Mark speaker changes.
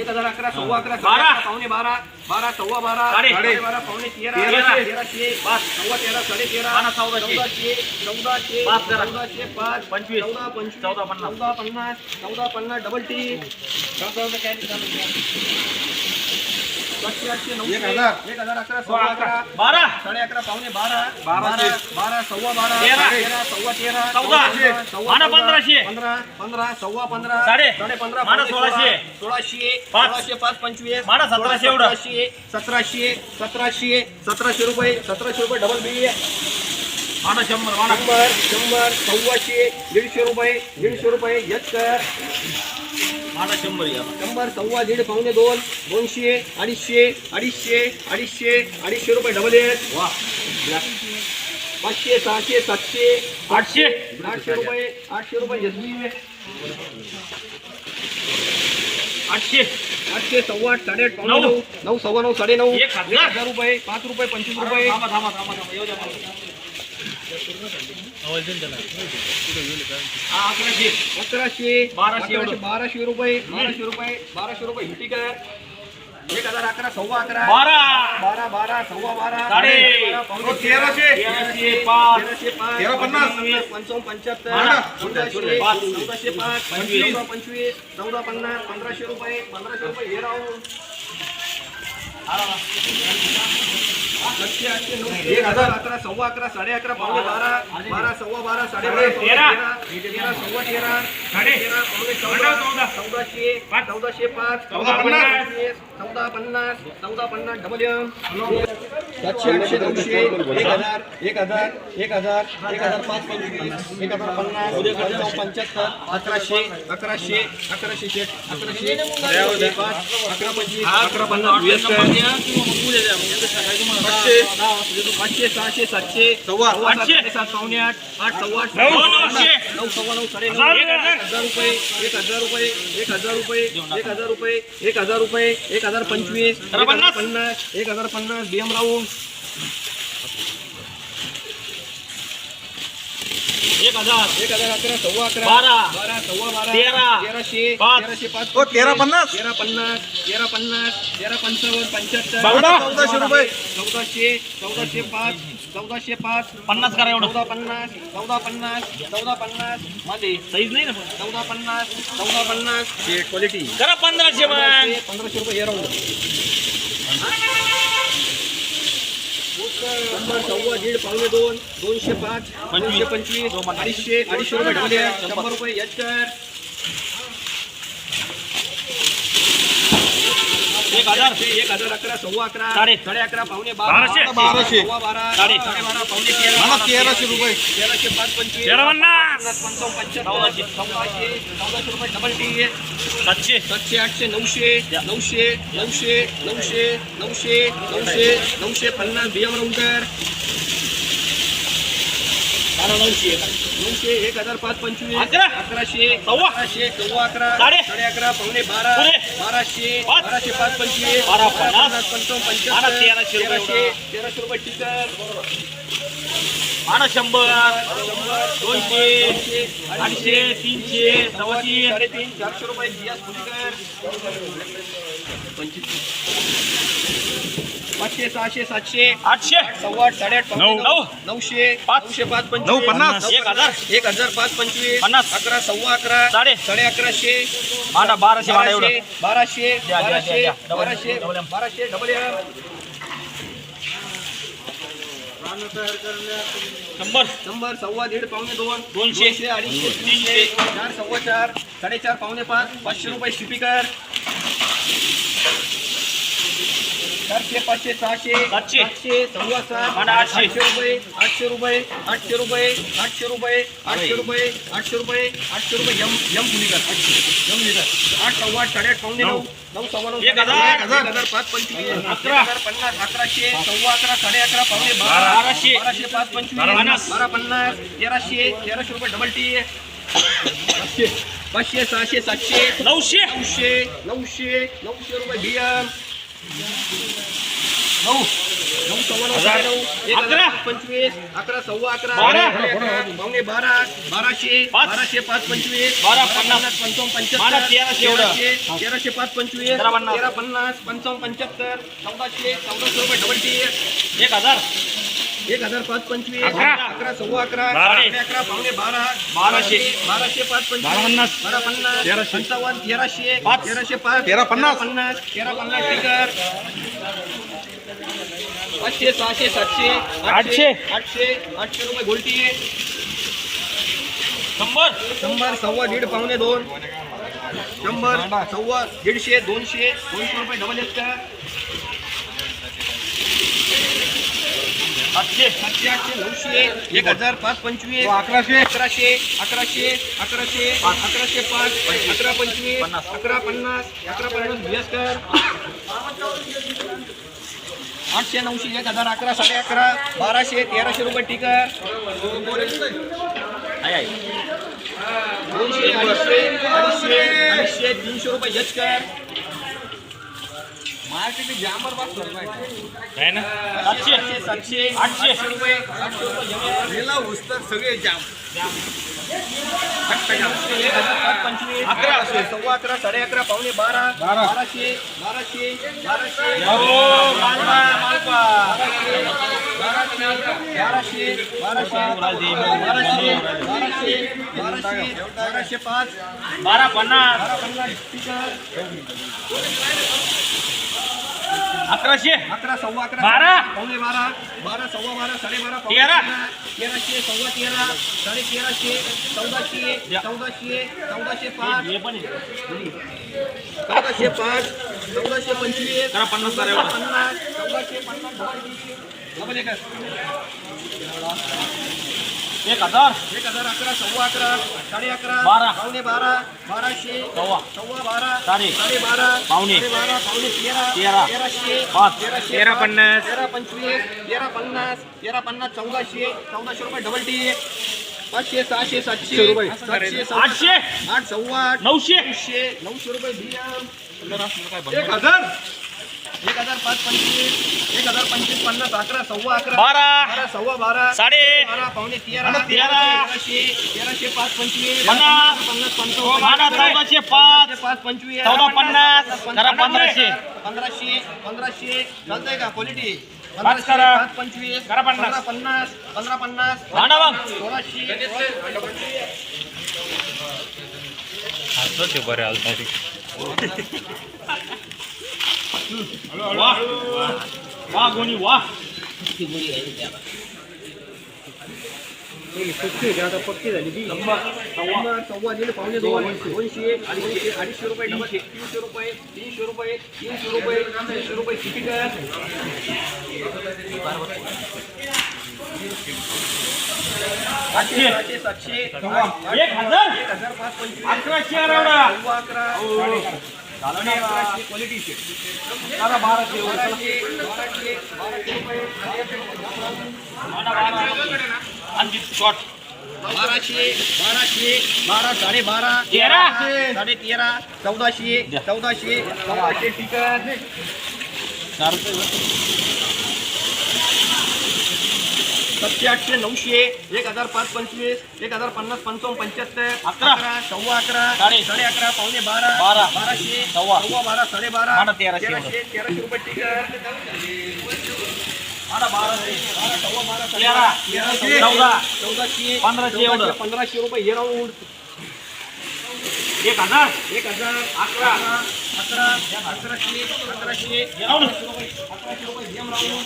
Speaker 1: एक हजार अकरा सव्वा अकरा
Speaker 2: बारा.
Speaker 1: पावणे बारा बारा सव्वा बारा
Speaker 2: साडे.
Speaker 1: बारा पावणे तेरा
Speaker 2: तेराशे.
Speaker 1: तेराशे पाच सव्वा तेरा साडे तेरा
Speaker 2: चौदाशे.
Speaker 1: चौदाशे
Speaker 2: पाच.
Speaker 1: चौदाशे पाच
Speaker 2: पंचवीस.
Speaker 1: चौदा पंचवीस
Speaker 2: चौदा पन्नास.
Speaker 1: चौदा पन्नास चौदा पन्नास डबल टी पाचशे आठशे नऊशे
Speaker 3: एक हजार.
Speaker 1: अकरा सव्वा अकरा
Speaker 2: बारा
Speaker 1: साडे अकरा पावणे बारा. बारा बारा सव्वा बारा
Speaker 2: तेरा.
Speaker 1: तेरा सव्वा तेरा
Speaker 2: चौदा.
Speaker 1: पंधरा, सव्वा
Speaker 2: पंधराशे.
Speaker 1: पंधरा पंधरा सव्वा पंधरा
Speaker 2: साडे.
Speaker 1: साडे पंधरा पावणे
Speaker 2: सोळाशे.
Speaker 1: सोळा, सोळाशे. सोळाशे पाच पंचवीस
Speaker 2: माना सतराशे एवढं.
Speaker 1: सतराशे सतराशे सतराशे रुपये सतराशे रुपये डबल बी
Speaker 2: माना शंभर माना
Speaker 1: शंभर शंभर सव्वाशे दीडशे रुपये दीडशे रुपये एकर
Speaker 2: शंभर या.
Speaker 1: शंभर सव्वा दीड पावणे दोन दोनशे अडीचशे अडीचशे अडीचशे अडीचशे रुपये डबल एट
Speaker 2: वा.
Speaker 1: पाचशे सहाशे सातशे
Speaker 2: आठशे.
Speaker 1: आठशे रुपये आठशे रुपये बी
Speaker 2: आठशे.
Speaker 1: आठशे सव्वा आठ साडेआठ पावणे
Speaker 2: नऊ.
Speaker 1: नऊ नऊ सव्वा नऊ साडे नऊ
Speaker 2: एक हजार.
Speaker 1: हजार रुपये पाच रुपये पंचवीस रुपये.
Speaker 2: थांबा थांबा थांबा थांबा येऊ द्या मला. अकराशे
Speaker 1: अकराशे
Speaker 2: बाराशे एवढं.
Speaker 1: बाराशे रुपये बाराशे रुपये बाराशे रुपये हिटी कर एक हजार अकरा सव्वा अकरा
Speaker 2: बारा
Speaker 1: बारा बारा सव्वा बारा
Speaker 2: साडे.
Speaker 3: तेराशे.
Speaker 2: तेराशे पाच
Speaker 1: तेराशे पाच
Speaker 3: तेरा पन्नास.
Speaker 1: पंचावन्न पंच्याहत्तर
Speaker 2: पाच.
Speaker 1: चौदाशे पाच
Speaker 2: पंचवीस.
Speaker 1: चौदा पंचवीस चौदा पन्नास पंधराशे रुपये पंधराशे रुपये हे राहून एक हजार अकरा सव्वा अकरा साडे अकरा पावणे बारा बारा सव्वा बारा साडे बारा
Speaker 2: तेरा
Speaker 1: तेरा सव्वा तेरा चौदाशे
Speaker 2: पाच.
Speaker 1: चौदाशे पाच.
Speaker 2: चौदा पन्नास.
Speaker 1: चौदा पन्नास. चौदा पन्नास. डबल सातशे आठशे नऊशे एक हजार एक हजार एक हजार एक हजार पाच पंचवीस. एक हजार पन्नास. पंच्याहत्तर. अकराशे अकराशे अकराशे शेट अकराशे अकरा पंचवीस. अकरा पन्नास. पाचशे. सहाशे सातशे.
Speaker 3: सव्वा.
Speaker 1: सात,
Speaker 2: आठशे.
Speaker 1: साडेसात पावणे आठ आठ सव्वा.
Speaker 2: नऊ
Speaker 1: सव्वा नऊ साडे नऊ.
Speaker 2: हजार.
Speaker 1: एक हजार रुपये एक हजार रुपये एक हजार रुपये एक हजार रुपये एक हजार रुपये एक हजार पंचवीस
Speaker 2: पन्नास.
Speaker 1: एक हजार पन्नास बियम राहून
Speaker 2: एक हजार
Speaker 1: एक हजार अकरा सव्वा अकरा
Speaker 2: बारा.
Speaker 1: बारा सव्वा बारा
Speaker 2: तेरा.
Speaker 1: तेराशे
Speaker 2: पाच.
Speaker 1: तेराशे पाच
Speaker 3: तेरा पन्नास.
Speaker 1: तेरा पन्नास तेरा पन्नास तेरा पंचावन्न पंच्याहत्तर
Speaker 2: चौदा.
Speaker 3: चौदाशे रुपये.
Speaker 1: चौदाशे चौदाशे पाच चौदाशे पाच
Speaker 2: पन्नास करा एवढं
Speaker 1: चौदा पन्नास चौदा पन्नास चौदा पन्नासमध्ये
Speaker 2: साईज नाही ना पण.
Speaker 1: चौदा पन्नास चौदा पन्नास क्वालिटी
Speaker 2: करा पंधराशे मग
Speaker 1: पंधराशे रुपये हे राहून शंभर सव्वा दीड पावणे दोन दोनशे पाच दोनशे पंचवीस अडीचशे अडीचशे रुपये ढवले शंभर रुपये याचकर
Speaker 2: एक हजार
Speaker 1: एक हजार अकरा सव्वा अकरा
Speaker 2: साडे.
Speaker 1: अकरा पावणे बारा
Speaker 2: बाराशे.
Speaker 3: बाराशे.
Speaker 1: बारा
Speaker 2: साडे.
Speaker 1: बारा पावणे तेरा
Speaker 3: तेराशे रुपये
Speaker 1: तेराशे पाच पंचवीस
Speaker 2: पन्नास
Speaker 1: पंचावन्न. पंच्याहत्तर चौदाशे चौदाशे रुपये डबल टी
Speaker 2: सातशे
Speaker 1: सातशे आठशे नऊशे नऊशे नऊशे नऊशे नऊशे नऊशे नऊशे पन्नास बियम राऊंडर
Speaker 2: बारा नऊशे
Speaker 1: नऊशे एक हजार पाच पंचवीस
Speaker 2: अकरा.
Speaker 1: अकराशे
Speaker 2: सव्वा.
Speaker 1: अकराशे सव्वा अकरा
Speaker 2: साडे.
Speaker 1: अकरा पावणे बारा. बाराशे. बाराशे पाच पंचवीस
Speaker 2: बारा पन्नास.
Speaker 1: पंचावन्न पंच्याहत्तर
Speaker 2: तेराशे
Speaker 1: तेराशे. तेराशे रुपये टिकर
Speaker 2: माना शंभर दोनशे अडीचशे तीनशे सव्वाशे
Speaker 1: साडेतीन चारशे रुपये पाचशे सहाशे सातशे
Speaker 2: आठशे
Speaker 1: सव्वा आठ साडेआठ
Speaker 2: नऊ.
Speaker 1: नऊ नऊशे
Speaker 2: पाच.
Speaker 1: नऊशे पाच पंचवीस
Speaker 3: नऊ पन्नास.
Speaker 2: एक हजार.
Speaker 1: एक हजार पाच पंचवीस
Speaker 2: पन्नास.
Speaker 1: अकरा सव्वा अकरा
Speaker 2: साडे.
Speaker 1: साडे अकराशे
Speaker 2: माना बाराशे
Speaker 1: बाराशे बाराशे बाराशे
Speaker 2: डबल एम. शंभर.
Speaker 1: शंभर सव्वा दीड पावणे दोन
Speaker 2: दोनशे.
Speaker 1: अडीचशे. तीनशे. चार सव्वा चार साडेचार पावणे पाच पाचशे रुपये शिपिकर चारशे पाचशे सहाशे
Speaker 2: सातशे.
Speaker 1: सातशे सव्वा सात
Speaker 2: आठशे.
Speaker 1: आठशे रुपये आठशे रुपये आठशे रुपये आठशे रुपये आठशे रुपये आठशे रुपये आठशे रुपये यम यम पुलिकर आठशे यम लिटर आठ सव्वा आठ साडेआठ पावणे नऊ नऊ सव्वा नऊ
Speaker 2: एक हजार.
Speaker 1: हजार पाच पंचवीस
Speaker 2: अकरा.
Speaker 1: हजार पन्नास अकराशे सव्वा अकरा साडे अकरा पावणे बारा
Speaker 2: बाराशे.
Speaker 1: बाराशे पाच पंचवीस
Speaker 2: बारा पन्नास.
Speaker 1: तेराशे तेराशे रुपये डबल टी पाचशे पाचशे सहाशे सातशे
Speaker 2: नऊशे
Speaker 1: नऊशे नऊशे नऊशे रुपये बियम
Speaker 2: नऊ
Speaker 1: नऊ सव्वा
Speaker 2: अकरा.
Speaker 1: हजार पंचवीस अकरा सव्वा अकरा
Speaker 2: बारा.
Speaker 1: पावणे बाराशे. बाराशे पाच पंचवीस
Speaker 2: बारा पन्नास.
Speaker 1: पंचावन्न पंच्याहत्तर
Speaker 2: तेराशे
Speaker 1: पाच पंचवीस
Speaker 2: तेरा पन्नास.
Speaker 1: तेरा पन्नास पंचावन्न पंच्याहत्तर चौदाशे चौदाशे रुपये डबल टी
Speaker 2: एक हजार
Speaker 1: एक हजार पाच पंचवीस
Speaker 2: अकरा.
Speaker 1: अकरा सव्वा अकरा अकरा पावणे बारा
Speaker 2: बाराशे.
Speaker 1: बाराशे पाच पंचवीस
Speaker 2: बारा पन्नास.
Speaker 1: बारा पन्नास
Speaker 2: तेराशे.
Speaker 1: पंचावन्न तेराशे
Speaker 2: पाच.
Speaker 1: तेराशे पाच
Speaker 2: तेरा पन्नास.
Speaker 1: पन्नास तेरा पन्नास टिकर पाचशे सहाशे सातशे
Speaker 2: आठशे.
Speaker 1: आठशे आठशे रुपये गोलटी
Speaker 2: शंभर
Speaker 1: शंभर सव्वा दीड पावणे दोन शंभर सव्वा दीडशे दोनशे दोनशे रुपये डबल एक
Speaker 2: सातशे
Speaker 1: सातशे आठशे नऊशे एक हजार पाच पंचवीस
Speaker 2: अकराशे.
Speaker 1: अकराशे अकराशे अकराशे अकराशे पाच अकरा पंचवीस. अकरा पन्नास अकरा पन्नास बियास्कर आठशे नऊशे एक हजार अकरा साडे अकरा बाराशे तेराशे रुपये टिकर दोनशे अडीचशे अडीचशे अडीचशे तीनशे रुपये जचकर मार्केट जामर
Speaker 2: आहे ना? सातशे आठशे.
Speaker 1: रुपये गेला उस्तर सगळे जाम. अकराशे सव्वा अकरा साडे अकरा पावणे बारा. बाराशे बाराशे बाराशे.
Speaker 2: मालपा, मालपा.
Speaker 1: बाराशे बाराशे बाराशे बाराशे बाराशे बाराशे बाराशे पाच.
Speaker 2: बारा पन्नास. अकराशे
Speaker 1: अकरा सव्वा अकरा
Speaker 2: बारा.
Speaker 1: पावणे बारा बारा सव्वा बारा साडे बारा पावणे
Speaker 2: तेरा.
Speaker 1: तेराशे सव्वा तेरा साडे तेराशे चौदाशे. चौदाशे चौदाशे पाच. चौदाशे पाच चौदाशे पंचवीस
Speaker 2: पन्नास.
Speaker 1: पन्नास चौदाशे पन्नास.
Speaker 2: एक हजार
Speaker 1: एक हजार अकरा सव्वा अकरा साडे अकरा
Speaker 2: बारा.
Speaker 1: पावणे बारा बाराशे
Speaker 2: सव्वा
Speaker 1: सव्वा बारा
Speaker 2: साडे.
Speaker 1: साडे बारा
Speaker 2: पावणे.
Speaker 1: साडे बारा पावणे तेरा
Speaker 2: तेरा.
Speaker 1: तेराशे
Speaker 2: पाच.
Speaker 1: तेराशे
Speaker 2: तेरा. पन्नास.
Speaker 1: तेरा पंचवीस तेरा पन्नास तेरा पन्नास चौदाशे चौदाशे रुपये डबल टी पाचशे सहाशे सातशे रुपये सातशे
Speaker 2: आठशे
Speaker 1: आठ सव्वा आठ
Speaker 2: नऊशे
Speaker 1: नऊशे नऊशे रुपये बियाम एक हजार एक हजार पाच पंचवीस एक हजार पंचवीस पन्नास अकरा सव्वा अकरा
Speaker 2: बारा
Speaker 1: बारा सव्वा बारा
Speaker 2: साडे
Speaker 1: बारा पावणे तेरा
Speaker 2: तेरा.
Speaker 1: तेराशे तेराशे पाच पंचवीस
Speaker 2: पन्नास.
Speaker 1: पन्नास
Speaker 2: बारा
Speaker 1: पंचावन्न
Speaker 2: चौदाशे पाच
Speaker 1: पाच पंचवीस
Speaker 2: चौदा पन्नास. करा पंधराशे.
Speaker 1: पंधराशे पंधराशे चालतंय का क्वालिटी
Speaker 2: पाच करा.
Speaker 1: पाच पंचवीस
Speaker 2: करा पन्नास.
Speaker 1: पंधरा पन्नास पंधरा पन्नास
Speaker 2: भांडा मग.
Speaker 1: सोळाशे
Speaker 2: वा. वा गोणी वा.
Speaker 1: सव्वा. सव्वा दीड पावणे दोन. दोनशे. अडीचशे अडीचशे रुपये डबल तीनशे. रुपये तीनशे रुपये तीनशे रुपये तीनशे रुपये तिकीट
Speaker 2: सातशे.
Speaker 1: सातशे सातशे.
Speaker 2: एक हजार.
Speaker 1: एक हजार पाच पंचवीस
Speaker 2: अकराशे अरवडा.
Speaker 1: सव्वा अकरा. आणि
Speaker 2: शॉर्ट
Speaker 1: बाराशे बाराशे बारा साडे बारा
Speaker 2: तेरा.
Speaker 1: साडे तेरा चौदाशे. चौदाशे चौदाशे तिकट सातशे आठशे नऊशे एक हजार पाच पंचवीस एक हजार पन्नास पंचावन्न पंच्याहत्तर
Speaker 2: अकरा.
Speaker 1: सव्वा अकरा
Speaker 2: साडे.
Speaker 1: साडे अकरा पावणे बारा
Speaker 2: बारा.
Speaker 1: बाराशे
Speaker 2: सव्वा.
Speaker 1: सव्वा बारा साडे बारा
Speaker 2: तेराशे
Speaker 1: तेराशे तेराशे रुपये. चौदाशे
Speaker 2: पंधराशे
Speaker 1: रुपये हे राऊंड
Speaker 2: एक हजार
Speaker 1: एक हजार अकरा अकरा अकराशे अकराशे. अकराशे रुपये गेम राऊंड